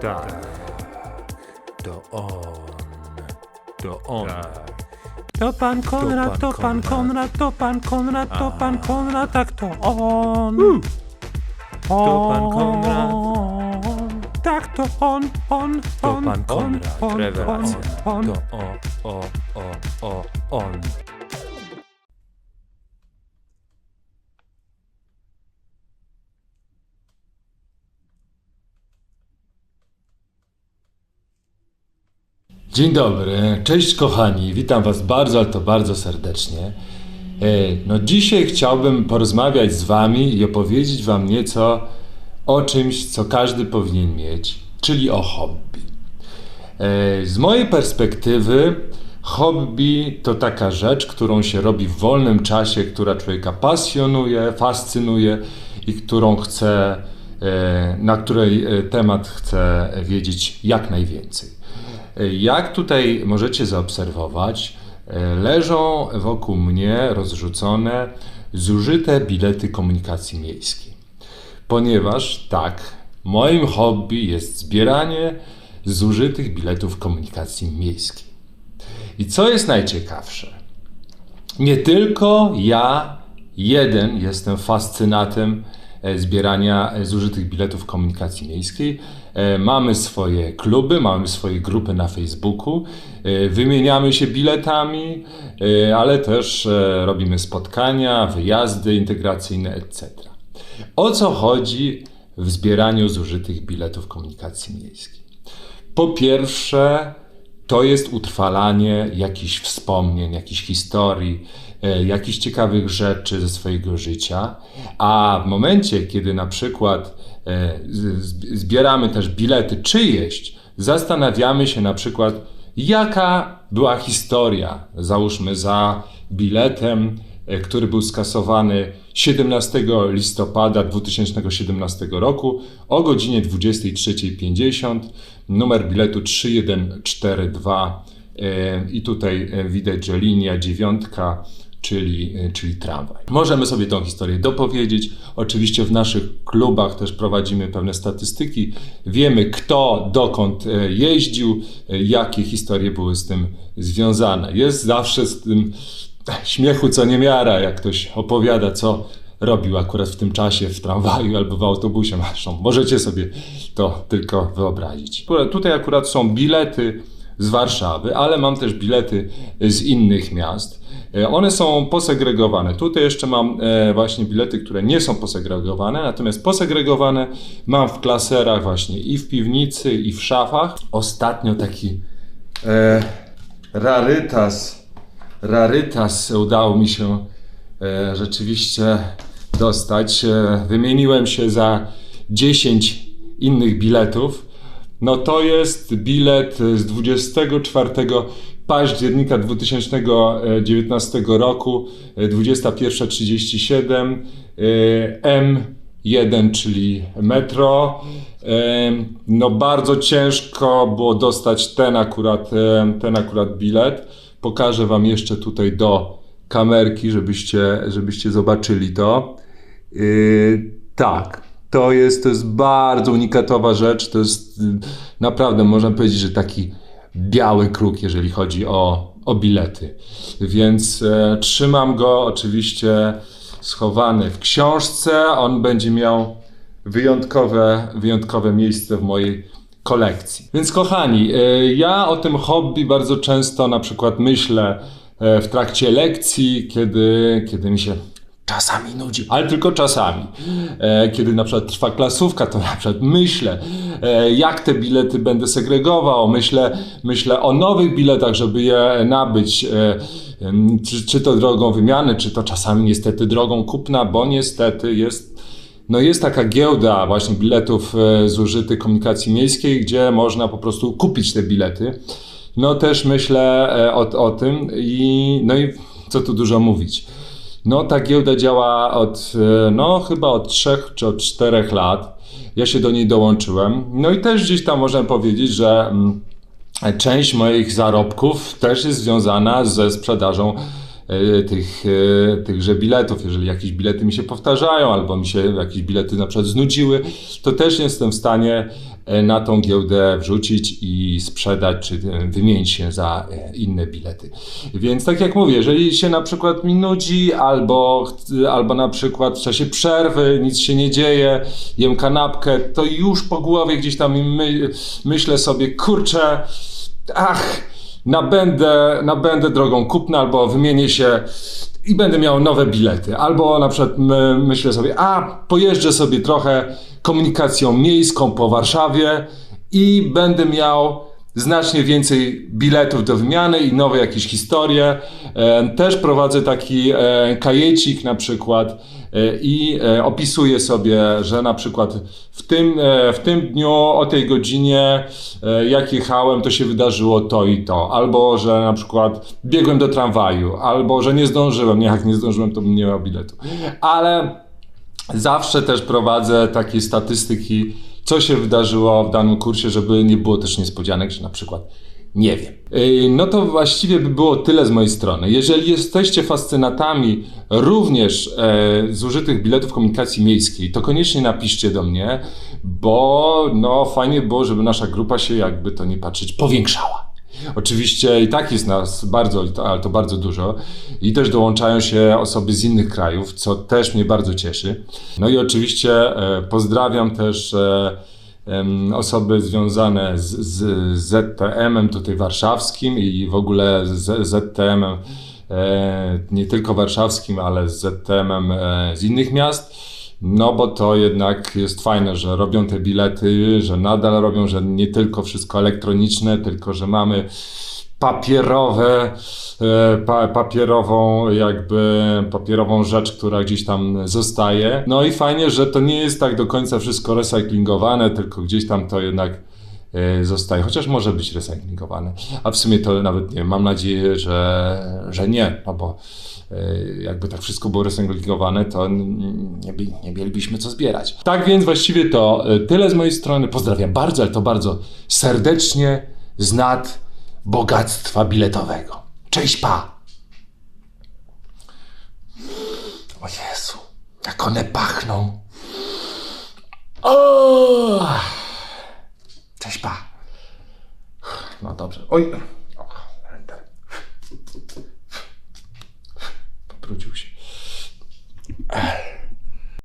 tak. To on. To on. To pan Konrad, to pan Konrad, to pan Konrad, to pan Konrad, tak to on. To pan Konrad. On. Tak to on, on, To on, pan on, Konrad. on, Rewelacja. on, on. To o, o, o, o, on. Dzień dobry, cześć kochani, witam Was bardzo, ale to bardzo serdecznie. E, No dzisiaj chciałbym porozmawiać z Wami i opowiedzieć Wam nieco o czymś, co każdy powinien mieć, czyli o hobby. E, Z mojej perspektywy hobby to taka rzecz, którą się robi w wolnym czasie, która człowieka pasjonuje, fascynuje i którą chce, e, na której temat chce wiedzieć jak najwięcej. Jak tutaj możecie zaobserwować, e, leżą wokół mnie rozrzucone zużyte bilety komunikacji miejskiej ponieważ tak, moim hobby jest zbieranie zużytych biletów komunikacji miejskiej. I co jest najciekawsze? Nie tylko ja, jeden, jestem fascynatem zbierania e, zużytych biletów komunikacji miejskiej. E, Mamy swoje kluby, mamy swoje grupy na Facebooku, e, wymieniamy się biletami, e, ale też e, robimy spotkania, wyjazdy integracyjne, etc. O co chodzi w zbieraniu zużytych biletów komunikacji miejskiej? Po pierwsze, to jest utrwalanie jakichś wspomnień, jakichś historii, e, jakichś ciekawych rzeczy ze swojego życia, a w momencie, kiedy na przykład e, zbieramy też bilety czyjeś, zastanawiamy się na przykład, jaka była historia, załóżmy za biletem, który był skasowany 17 listopada 2017 roku o godzinie 23.50, numer biletu 3142 e, i tutaj e, widać, że linia dziewiątka, czyli, e, czyli tramwaj. Możemy sobie tą historię dopowiedzieć. Oczywiście w naszych klubach też prowadzimy pewne statystyki. Wiemy kto, dokąd e, jeździł, e, jakie historie były z tym związane. Jest zawsze z tym śmiechu co niemiara, jak ktoś opowiada, co robił akurat w tym czasie w tramwaju albo w autobusie. Możecie sobie to tylko wyobrazić. Tutaj akurat są bilety z Warszawy, ale mam też bilety z innych miast. E, One są posegregowane. Tutaj jeszcze mam e, właśnie bilety, które nie są posegregowane, natomiast posegregowane mam w klaserach właśnie i w piwnicy, i w szafach. Ostatnio taki e, rarytas rarytas udało mi się e, rzeczywiście dostać. E, wymieniłem się za 10 innych biletów. No to jest bilet z 24 października 2019 roku, e, 21.37, e, M1, czyli metro. No bardzo ciężko było dostać ten akurat, ten akurat bilet. Pokażę Wam jeszcze tutaj do kamerki, żebyście, żebyście zobaczyli to. Yy, tak, to jest, to jest bardzo unikatowa rzecz. To jest yy, naprawdę, można powiedzieć, że taki biały kruk, jeżeli chodzi o, o bilety. Więc e, trzymam go oczywiście schowany w książce. On będzie miał wyjątkowe, wyjątkowe miejsce w mojej kolekcji. Więc kochani, e, ja o tym hobby bardzo często na przykład myślę e, w trakcie lekcji, kiedy, kiedy mi się czasami nudzi, ale tylko czasami. E, Kiedy na przykład trwa klasówka, to na przykład myślę, e, jak te bilety będę segregował, myślę, myślę o nowych biletach, żeby je nabyć, e, czy, czy to drogą wymiany, czy to czasami niestety drogą kupna, bo niestety jest no jest taka giełda właśnie biletów e, zużytych komunikacji miejskiej, gdzie można po prostu kupić te bilety. No też myślę e, o, o tym i no i co tu dużo mówić. No ta giełda działa od, e, no chyba od trzech czy od czterech lat. Ja się do niej dołączyłem. No i też gdzieś tam można powiedzieć, że mm, część moich zarobków też jest związana ze sprzedażą tych, e, tychże biletów. Jeżeli jakieś bilety mi się powtarzają, albo mi się jakieś bilety na przykład znudziły, to też jestem w stanie e, na tą giełdę wrzucić i sprzedać, czy e, wymienić się za e, inne bilety. Więc tak jak mówię, jeżeli się na przykład mi nudzi, albo, albo na przykład w czasie przerwy nic się nie dzieje, jem kanapkę, to już po głowie gdzieś tam my, myślę sobie, kurczę, ach, nabędę, nabędę drogą kupna, albo wymienię się i będę miał nowe bilety. Albo na przykład my, myślę sobie, a pojeżdżę sobie trochę komunikacją miejską po Warszawie i będę miał znacznie więcej biletów do wymiany i nowe jakieś historie. E, Też prowadzę taki e, kajecik na przykład i e, opisuję sobie, że na przykład w tym, e, w tym dniu o tej godzinie e, jak jechałem, to się wydarzyło to i to. Albo, że na przykład biegłem do tramwaju, albo, że nie zdążyłem. Nie, jak nie zdążyłem, to nie miał biletu. Ale Zawsze też prowadzę takie statystyki, co się wydarzyło w danym kursie, żeby nie było też niespodzianek, że na przykład nie wiem. Yy, No to właściwie by było tyle z mojej strony. Jeżeli jesteście fascynatami również e, zużytych biletów komunikacji miejskiej, to koniecznie napiszcie do mnie, bo no fajnie było, żeby nasza grupa się jakby to nie patrzeć powiększała. Oczywiście i tak jest nas bardzo, ale to bardzo dużo. I też dołączają się osoby z innych krajów, co też mnie bardzo cieszy. No i oczywiście e, pozdrawiam też e, osoby związane z, z ZTM-em tutaj warszawskim i w ogóle z ZTM-em e, nie tylko warszawskim, ale z ZTM-em e, z innych miast. No bo to jednak jest fajne, że robią te bilety, że nadal robią, że nie tylko wszystko elektroniczne, tylko że mamy papierowe, e, pa, papierową jakby papierową rzecz, która gdzieś tam zostaje. No i fajnie, że to nie jest tak do końca wszystko recyklingowane, tylko gdzieś tam to jednak e, zostaje, chociaż może być recyklingowane. A w sumie to nawet nie mam nadzieję, że, że nie, no bo e, jakby tak wszystko było recyklingowane, to nie, nie mielibyśmy co zbierać. Tak więc właściwie to tyle z mojej strony. Pozdrawiam bardzo, ale to bardzo serdecznie z nad bogactwa biletowego. Cześć pa! O Jezu, jak one pachną. O! Cześć pa! No dobrze. Oj!